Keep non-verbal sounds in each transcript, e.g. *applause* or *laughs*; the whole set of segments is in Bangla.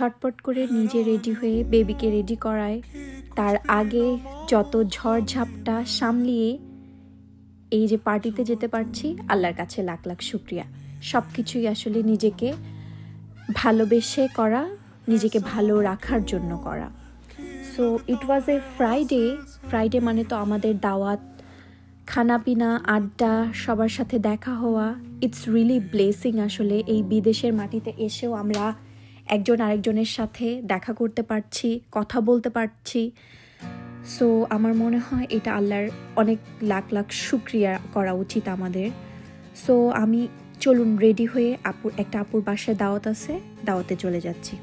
ঝটপট করে নিজে রেডি হয়ে বেবিকে রেডি করায়। তার আগে যত ঝড়ঝাপটা সামলিয়ে এই যে পার্টিতে যেতে পারছি, আল্লাহর কাছে লাখ লাখ শুক্রিয়া। সব কিছুই আসলে নিজেকে ভালোবেসে করা, নিজেকে ভালো রাখার জন্য করা। So it was a Friday Friday মানে তো আমাদের দাওয়াত, খানাপিনা, আড্ডা, সবার সাথে দেখা হওয়া। ইটস রিয়েলি ব্লেসিং আসলে এই বিদেশের মাটিতে এসেও আমরা একজন আরেকজনের সাথে দেখা করতে পারছি, কথা বলতে পারছি। সো আমার মনে হয় এটা আল্লাহর অনেক লাখ লাখ শুক্রিয়া করা উচিত আমাদের। সো আমি চলুন রেডি হয়ে আপুর একটা আপুর বাসায় দাওয়াত আছে, দাওয়াতে চলে যাচ্ছি।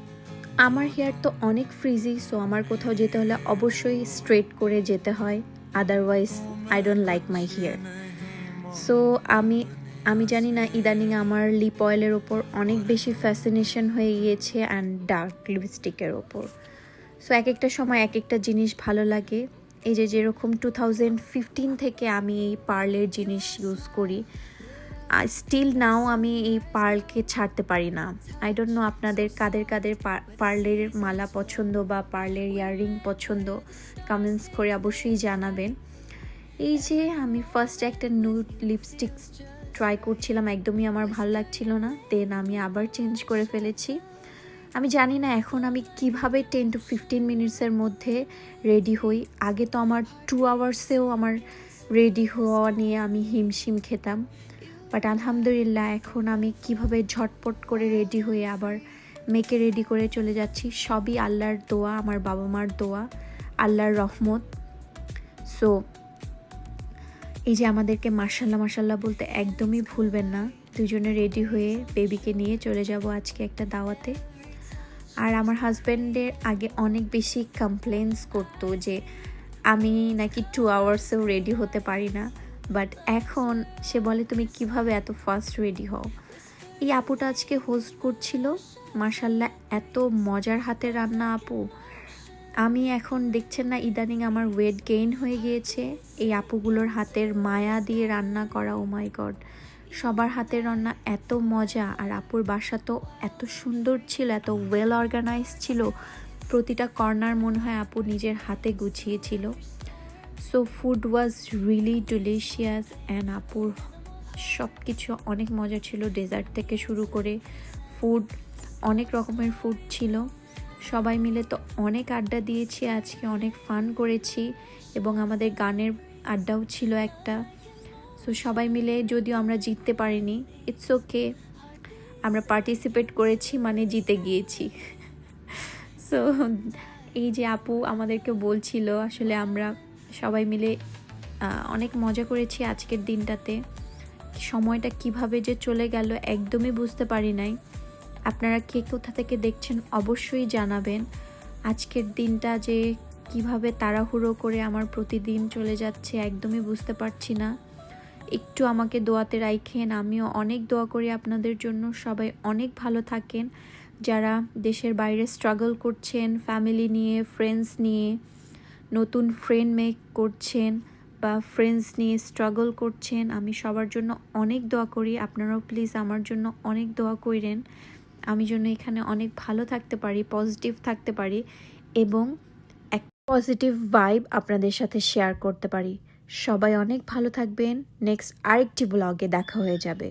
আমার হেয়ার তো অনেক ফ্রিজি সো আমার কোথাও যেতে হলে অবশ্যই স্ট্রেট করে যেতে হয়। Otherwise I don't like my hair so আমি আমি জানি না, ইদানিং আমার লিপ অয়েলের ওপর অনেক বেশি ফ্যাসিনেশন হয়ে গিয়েছে অ্যান্ড ডার্ক লিপস্টিকের ওপর। সো এক একটা সময় এক একটা জিনিস ভালো লাগে। এই যে যেরকম টু থাউজেন্ড ফিফটিন থেকে আমি এই পার্লের জিনিস ইউজ করি স্টিল নাও আমি এই পার্লকে ছাড়তে পারি না। আই ডোন্ট নো আপনাদের কাদের কাদের পার্লের মালা পছন্দ বা পার্লের ইয়াররিং পছন্দ কমেন্টস করে অবশ্যই জানাবেন। এই যে আমি ফার্স্ট একটা নুড লিপস্টিক ট্রাই করছিলাম, একদমই আমার ভালো লাগছিল না। দেন আমি আবার চেঞ্জ করে ফেলেছি। আমি জানি না এখন আমি কীভাবে টেন টু ফিফটিন মিনিটসের মধ্যে রেডি হই। আগে তো আমার টু আওয়ার্সেও আমার রেডি হওয়া নিয়ে আমি হিমশিম খেতাম। বাট আলহামদুলিল্লাহ এখন আমি কীভাবে ঝটপট করে রেডি হয়ে আবার মেয়েকে রেডি করে চলে যাচ্ছি, সবই আল্লাহর দোয়া, আমার বাবা মার দোয়া, আল্লাহর রহমত। সো এই যে আমাদেরকে মার্শাল্লাহ মার্শাল্লাহ বলতে একদমই ভুলবেন না। দুজনে রেডি হয়ে বেবিকে নিয়ে চলে যাব আজকে একটা দাওয়াতে। আর আমার হাজব্যান্ডের আগে অনেক বেশি কমপ্লেন্স করতো যে আমি নাকি টু আওয়ার্সেও রেডি হতে পারি না। বাট এখন সে বলে, তুমি কীভাবে এত ফাস্ট রেডি হও? এই আপুটা আজকে হোস্ট করছিল। মার্শাল্লাহ এত মজার হাতে রান্না আপু। আমি এখন দেখছেন না, ইদানিং আমার ওয়েট গেইন হয়ে গিয়েছে। এই আপুগুলোর হাতের মায়া দিয়ে রান্না করা ও মাই গড সবার হাতের রান্না এত মজা, আর আপুর বাসা তো এত সুন্দর ছিল, এত ওয়েল অর্গানাইজ ছিল। প্রতিটা কর্নার মনে হয় আপু নিজের হাতে গুছিয়েছিল। So food was really delicious and আপুর সব কিছু অনেক মজা ছিল। ডেজার্ট থেকে শুরু করে ফুড অনেক রকমের ফুড ছিল। সবাই মিলে তো অনেক আড্ডা দিয়েছি, আজকে অনেক ফান করেছি এবং আমাদের গানের আড্ডাও ছিল একটা। সো সবাই মিলে যদিও আমরা জিততে পারিনি ইটস ওকে আমরা পার্টিসিপেট করেছি মানে জিতে গিয়েছি। *laughs* সো এই যে আপু আমাদেরকে বলছিল, আসলে আমরা সবাই মিলে অনেক মজা করেছি আজকের দিনটাতে। সময়টা কীভাবে যে চলে গেল একদমই বুঝতে পারি নাই। আপনারা কে কোথা থেকে দেখছেন অবশ্যই জানাবেন। আজকের দিনটা যে কীভাবে তাড়াহুড়ো করে আমার প্রতিদিন চলে যাচ্ছে একদমই বুঝতে পারছি না। একটু আমাকে দোয়াতে রাইখেন, আমিও অনেক দোয়া করি আপনাদের জন্য। সবাই অনেক ভালো থাকেন। যারা দেশের বাইরে স্ট্রাগল করছেন ফ্যামিলি নিয়ে ফ্রেন্ডস নিয়ে, নতুন ফ্রেন্ড মেক করছেন বা ফ্রেন্ডস নিয়ে স্ট্রাগল করছেন, আমি সবার জন্য অনেক দোয়া করি। আপনারাও প্লিজ আমার জন্য অনেক দোয়া করেন। আমি যেন এখানে অনেক ভালো থাকতে পারি পজিটিভ থাকতে পারি এবং এক পজিটিভ ভাইব আপনাদের সাথে শেয়ার করতে পারি। সবাই অনেক ভালো থাকবেন। নেক্সট আরেকটি ব্লগে দেখা হয়ে যাবে।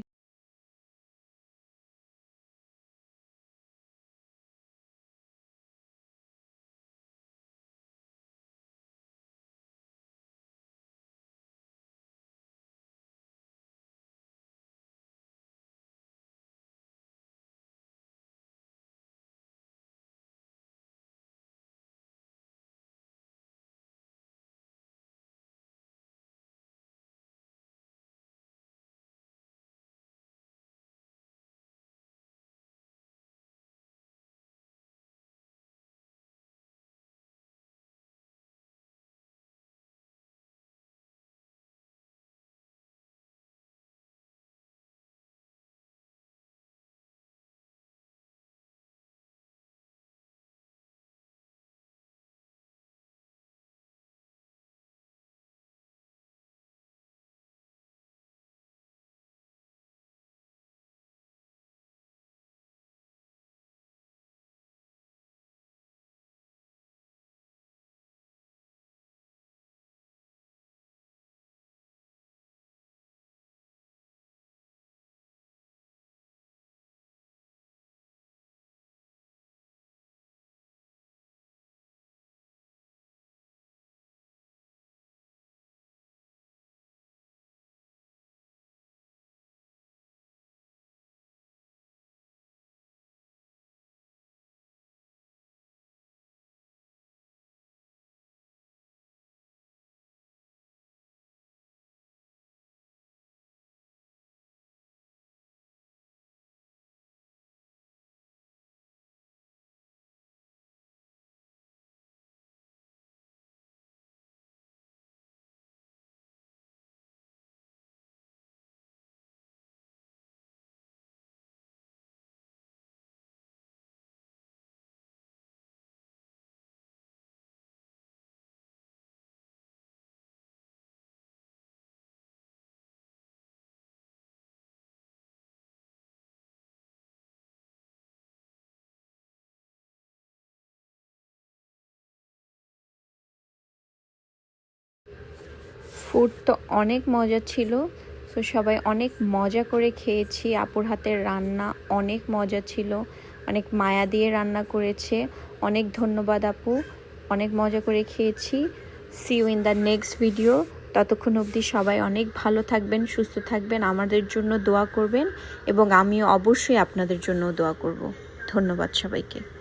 ফুড তো অনেক মজা ছিল। তো সবাই অনেক মজা করে খেয়েছি। আপুর হাতের রান্না অনেক মজা ছিল। অনেক মায়া দিয়ে রান্না করেছে। অনেক ধন্যবাদ আপু। অনেক মজা করে খেয়েছি। See you in the next video ততক্ষণ অবধি সবাই অনেক ভালো থাকবেন, সুস্থ থাকবেন, আমাদের জন্য দোয়া করবেন এবং আমিও অবশ্যই আপনাদের জন্য দোয়া করব। ধন্যবাদ সবাইকে।